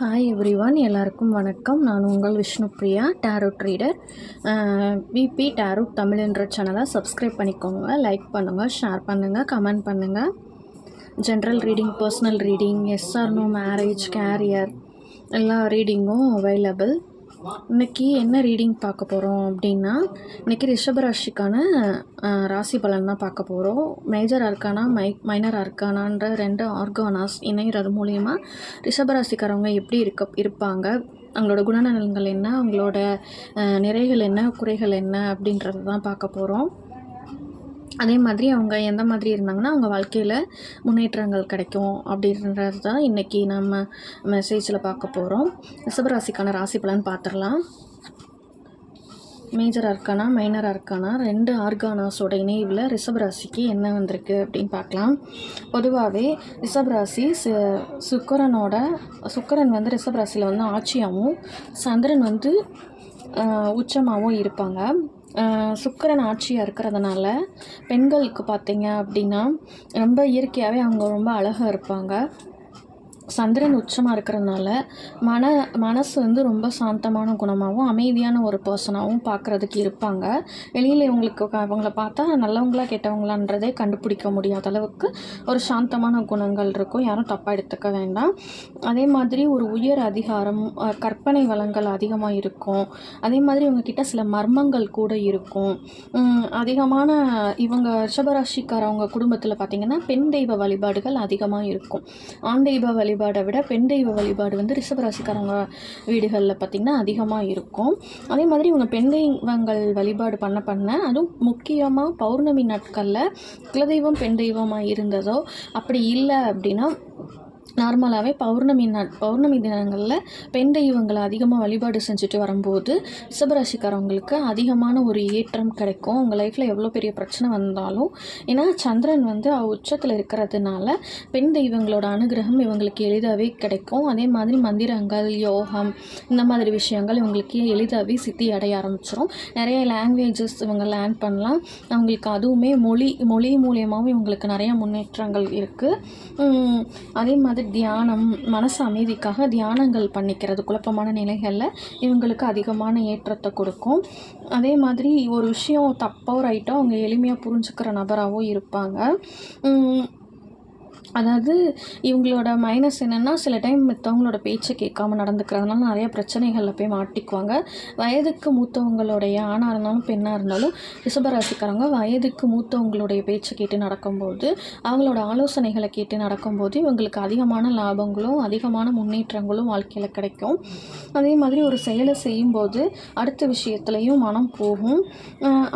Hi every one எல்லாருக்கும் வணக்கம். நான் உங்கள் Vishnu Priya tarot reader VP tarot Tamil என்ற சேனலை சப்ஸ்கிரைப் பண்ணிக்கோங்க லைக் பண்ணுங்கள் ஷேர் பண்ணுங்கள் கமெண்ட் பண்ணுங்கள் ஜென்ரல் ரீடிங் பர்சனல் ரீடிங் எஸ்ஆர்னோ மேரேஜ் கேரியர் எல்லா ரீடிங்கும் அவைலபிள் இன்னைக்கு என்ன ரீடிங் பார்க்க போகிறோம் அப்படின்னா இன்னைக்கு ரிஷபராசிக்கான ராசி பலன் தான் பார்க்க போகிறோம் மேஜர் அர்க்கானா மை மைனர் அர்க்கானான்ற ரெண்டு ஆர்கானாஸ் இணைகிறது மூலயமா ரிஷபராசிக்காரவங்க எப்படி இருக்க இருப்பாங்க அவங்களோட குணநலன்கள் என்ன அவங்களோட நிறைகள் என்ன குறைகள் என்ன அப்படின்றத தான் பார்க்க போகிறோம் அதே மாதிரி அவங்க எந்த மாதிரி இருந்தாங்கன்னா அவங்க வாழ்க்கையில் முன்னேற்றங்கள் கிடைக்கும் அப்படின்றது தான் இன்றைக்கி நம்ம மெசேஜில் பார்க்க போகிறோம் ரிஷபராசிக்கான ராசி பலன் பார்த்துடலாம். மேஜர் அர்க்கானா மைனர் அர்க்கானா ரெண்டு ஆர்கானாஸோட இணைவில் ரிஷபராசிக்கு என்ன வந்திருக்கு அப்படின்னு பார்க்கலாம். பொதுவாகவே ரிஷபராசி சு சுக்கரனோட சுக்கரன் வந்து ரிஷபராசியில் வந்து ஆட்சியாகவும் சந்திரன் வந்து உச்சமாகவும் இருப்பாங்க. சுக்கிரன் ஆட்சியாக இருக்கிறதுனால பெண்களுக்கு பார்த்தீங்க அப்படின்னா ரொம்ப இயற்கையாகவே அவங்க ரொம்ப அழகாக இருப்பாங்க. சந்திரன் உச்சமாக இருக்கிறதுனால மன மனசு வந்து ரொம்ப சாந்தமான குணமாகவும் அமைதியான ஒரு பர்சனாகவும் பார்க்குறதுக்கு இருப்பாங்க. வெளியில் இவங்களுக்கு அவங்கள பார்த்தா நல்லவங்களா கெட்டவங்களான்றதே கண்டுபிடிக்க முடியாத அளவுக்கு ஒரு சாந்தமான குணங்கள் இருக்கும். யாரும் தப்பாக எடுத்துக்க வேண்டாம். அதே மாதிரி ஒரு உயர் அதிகாரம் கற்பனை வளங்கள் அதிகமாக இருக்கும். அதே மாதிரி இவங்கக்கிட்ட சில மர்மங்கள் கூட இருக்கும். அதிகமான இவங்க ரிஷபராசிக்காரவங்க குடும்பத்தில் பார்த்தீங்கன்னா பெண் தெய்வ வழிபாடுகள் அதிகமாக இருக்கும். ஆண் தெய்வ வழிபாடை விட பெண் தெய்வ வழிபாடு வந்து ரிஷபராசிக்காரங்க வீடுகளில் பார்த்திங்கன்னா அதிகமாக இருக்கும். அதே மாதிரி இவங்க பெண் தெய்வங்கள் வழிபாடு பண்ண பண்ண அதுவும் முக்கியமாக பௌர்ணமி நாட்களில் குலதெய்வம் பெண் தெய்வமாக இருந்ததோ அப்படி இல்லை அப்படின்னா நார்மலாகவே பௌர்ணமி நாட் பௌர்ணமி தினங்களில் பெண் தெய்வங்களை அதிகமாக வழிபாடு செஞ்சுட்டு வரும்போது ரிஷபராசிக்காரவங்களுக்கு அதிகமான ஒரு ஏற்றம் கிடைக்கும். உங்கள் லைஃப்பில் எவ்வளோ பெரிய பிரச்சனை வந்தாலும் ஏன்னா சந்திரன் வந்து அவ உச்சத்தில் இருக்கிறதுனால பெண் தெய்வங்களோட அனுகிரகம் இவங்களுக்கு எளிதாகவே கிடைக்கும். அதே மாதிரி மந்திரங்கள் யோகம் இந்த மாதிரி விஷயங்கள் இவங்களுக்கு எளிதாகவே சித்தி அடைய ஆரம்பிச்சிடும் நிறைய லாங்குவேஜஸ் இவங்க லேர்ன் பண்ணலாம். அவங்களுக்கு அதுவுமே மொழி மொழி மூலியமாகவும் இவங்களுக்கு நிறைய முன்னேற்றங்கள் இருக்குது அதே மாதிரி தியானம் மனசு அமைதிக்காக தியானங்கள் பண்ணிக்கிறது குழப்பமான நிலைகளில் இவங்களுக்கு அதிகமான ஏற்றத்தை கொடுக்கும். அதே மாதிரி ஒரு விஷயம் தப்போ ரைட்டோ அவங்க எளிமையாக புரிஞ்சுக்கிற நபராகவும் இருப்பாங்க. அதாவது இவங்களோட மைனஸ் என்னென்னா சில டைம் மற்றவங்களோட பேச்சை கேட்காம நடந்துக்கிறதுனால நிறைய பிரச்சனைகளில் போய் மாட்டிக்குவாங்க. வயதுக்கு மூத்தவங்களுடைய ஆணாக இருந்தாலும் பெண்ணாக இருந்தாலும் ரிஷபராசிக்காரங்க வயதுக்கு மூத்தவங்களுடைய பேச்சை கேட்டு நடக்கும்போது அவங்களோட ஆலோசனைகளை கேட்டு நடக்கும்போது இவங்களுக்கு அதிகமான லாபங்களும் அதிகமான முன்னேற்றங்களும் வாழ்க்கையில் கிடைக்கும். அதே மாதிரி ஒரு செயலை செய்யும்போது அடுத்த விஷயத்துலையும் மனம் போகும்.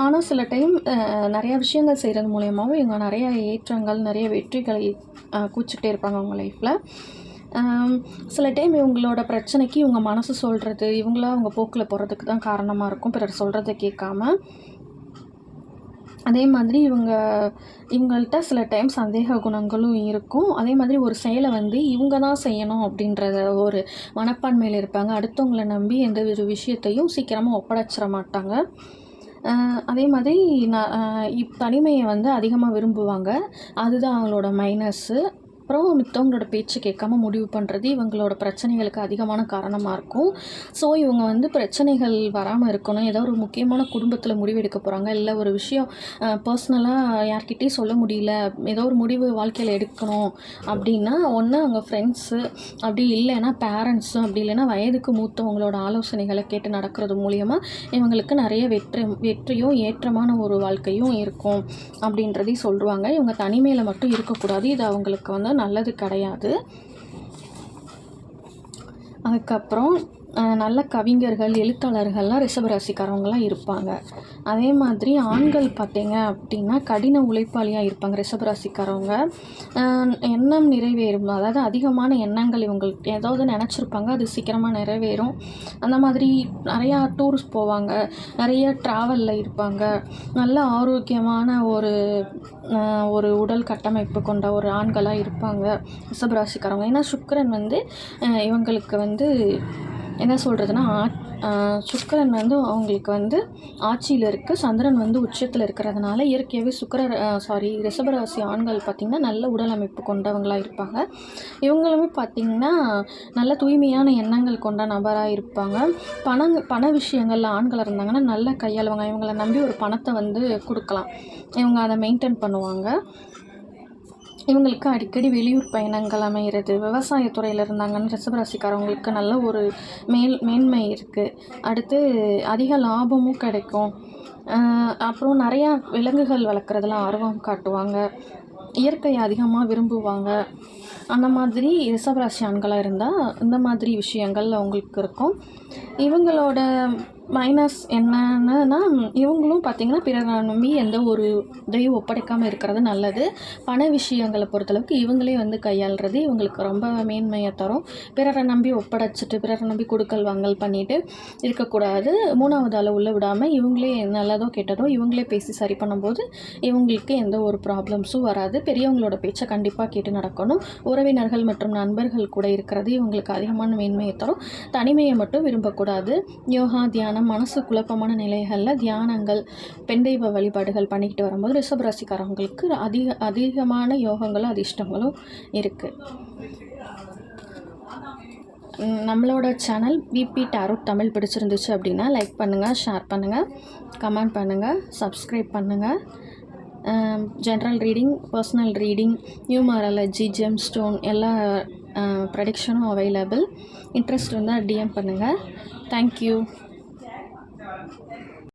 ஆனால் சில டைம் நிறையா விஷயங்கள் செய்கிறது மூலயமாவும் இவங்க நிறைய ஏற்றங்கள் நிறைய வெற்றிகளை கூச்சிக்கிட்டே இருப்பாங்க அவங்க லைஃப்பில் சில டைம் இவங்களோட பிரச்சனைக்கு இவங்க மனசு சொல்கிறது இவங்கள அவங்க போக்கில் போகிறதுக்கு தான் காரணமாக இருக்கும். பிறர் சொல்கிறத கேட்காம. அதே மாதிரி இவங்க இவங்கள்ட்ட சில டைம் சந்தேக குணங்களும் இருக்கும். அதே மாதிரி ஒரு செயலை வந்து இவங்க தான் செய்யணும் அப்படின்றத ஒரு மனப்பான்மையில் இருப்பாங்க. அடுத்தவங்கள நம்பி எந்த ஒரு விஷயத்தையும் சீக்கிரமாக ஒப்படைச்சிட மாட்டாங்க. அதே மாதிரி நான் இப் தனிமையை வந்து அதிகமாக விரும்புவாங்க. அதுதான் அவங்களோட மைனஸ்ஸு அப்புறம் மித்தவங்களோட பேச்சு கேட்காம முடிவு பண்ணுறது இவங்களோட பிரச்சனைகளுக்கு அதிகமான காரணமாக இருக்கும். ஸோ இவங்க வந்து பிரச்சனைகள் வராமல் இருக்கணும். ஏதோ ஒரு முக்கியமான குடும்பத்தில் முடிவு எடுக்க போகிறாங்க இல்லை ஒரு விஷயம் பர்சனலாக யார்கிட்டையும் சொல்ல முடியல. ஏதோ ஒரு முடிவு வாழ்க்கையில் எடுக்கணும் அப்படின்னா ஒன்று அவங்க ஃப்ரெண்ட்ஸு அப்படி இல்லைன்னா பேரண்ட்ஸும் அப்படி இல்லைன்னா வயதுக்கு மூத்தவங்களோட ஆலோசனைகளை கேட்டு நடக்கிறது மூலியமாக இவங்களுக்கு நிறைய வெற்றி வெற்றியும் ஏற்றமான ஒரு வாழ்க்கையும் இருக்கும் அப்படின்றதையும் சொல்லுவாங்க இவங்க தனிமையில் மட்டும் இருக்கக்கூடாது. இது அவங்களுக்கு வந்து நல்லது கிடையாது. அதுக்கப்புறம் நல்ல கவிஞர்கள் எழுத்தாளர்கள்லாம் ரிஷபராசிக்காரவங்களாம் இருப்பாங்க. அதே மாதிரி ஆண்கள் பார்த்தீங்க அப்படின்னா கடின உழைப்பாளியாக இருப்பாங்க ரிஷபராசிக்காரவங்க. ராசிக்காரவங்க எண்ணம் நிறைவேறும். அதாவது அதிகமான எண்ணங்கள் இவங்களுக்கு ஏதாவது நினச்சிருப்பாங்க அது சீக்கிரமாக நிறைவேறும். அந்த மாதிரி நிறையா டூர்ஸ் போவாங்க. நிறைய ட்ராவலில் இருப்பாங்க. நல்ல ஆரோக்கியமான ஒரு ஒரு உடல் கட்டமைப்பு கொண்ட ஒரு ஆண்களாக இருப்பாங்க ரிஷபராசிக்காரவங்க. ஏன்னா சுக்கரன் வந்து இவங்களுக்கு வந்து என்ன சொல்கிறதுனா சுக்கரன் வந்து அவங்களுக்கு வந்து ஆட்சியில் இருக்குது சந்திரன் வந்து உச்சத்தில் இருக்கிறதுனால இயற்கையாகவே சுக்கர சாரி ரிஷபராசி ஆண்கள் பார்த்திங்கன்னா நல்ல உடல் அமைப்பு கொண்டவங்களாக இருப்பாங்க. இவங்களுமே பார்த்திங்கன்னா நல்ல தூய்மையான எண்ணங்கள் கொண்ட நபராக இருப்பாங்க. பணம் பண விஷயங்களில் ஆண்கள் இருந்தாங்கன்னா நல்லா கையாளுவாங்க. இவங்களை நம்பி ஒரு பணத்தை வந்து கொடுக்கலாம். இவங்க அதை மெயின்டைன் பண்ணுவாங்க. இவங்களுக்கு அடிக்கடி வெளியூர் பயணங்கள் அமைகிறது விவசாயத்துறையில் இருந்தாங்கன்னு ரிசபராசிக்காரவங்களுக்கு நல்ல ஒரு மேல் மேன்மை இருக்குது அடுத்து அதிக லாபமும் கிடைக்கும். அப்புறம் நிறையா விலங்குகள் வளர்க்குறதுல ஆர்வம் காட்டுவாங்க. இயற்கையை அதிகமாக விரும்புவாங்க. அந்த மாதிரி ரிசபராசி ஆண்களாக இருந்தால் இந்த மாதிரி விஷயங்கள் அவங்களுக்கு இருக்கும். இவங்களோட மைனஸ் என்னன்னா இவங்களும் பார்த்திங்கன்னா பிறரை நம்பி எந்த ஒரு இதையும் ஒப்படைக்காமல் இருக்கிறது நல்லது. பண விஷயங்களை பொறுத்தளவுக்கு இவங்களே வந்து கையாளுறது இவங்களுக்கு ரொம்ப மேன்மையை தரும். பிறரை நம்பி ஒப்படைச்சிட்டு பிறரை நம்பி கொடுக்கல் வாங்கல் பண்ணிட்டு இருக்கக்கூடாது. மூணாவது ஆளை உள்ள விடாமல் இவங்களே நல்லதோ கெட்டதோ இவங்களே பேசி சரி பண்ணும்போது இவங்களுக்கு எந்த ஒரு ப்ராப்ளம்ஸும் வராது. பெரியவங்களோட பேச்சை கண்டிப்பாக கேட்டு நடக்கணும். உறவினர்கள் மற்றும் நண்பர்கள் கூட இருக்கிறது இவங்களுக்கு அதிகமான மேன்மையை தரும். தனிமையை மட்டும் விரும்பக்கூடாது. யோகா தியானம் மனசு குழப்பமான நிலைகளில் தியானங்கள் பெண் தெய்வ வழிபாடுகள் பண்ணிக்கிட்டு வரும்போது ரிஷபராசிக்காரவங்களுக்கு அதிக அதிகமான யோகங்களும் அதிர்ஷ்டங்களும் இருக்குது நம்மளோட சேனல் பிபி டேரோட் தமிழ் பிடிச்சிருந்துச்சு அப்படின்னா லைக் பண்ணுங்கள் ஷேர் பண்ணுங்கள் கமெண்ட் பண்ணுங்கள் சப்ஸ்கிரைப் பண்ணுங்கள் general reading personal reading numerology gemstone எல்லா ப்ரடிக்ஷனும் அவைலபிள் இன்ட்ரெஸ்ட் இருந்தால் டிஎம் பண்ணுங்கள் தேங்க்யூ Thank you.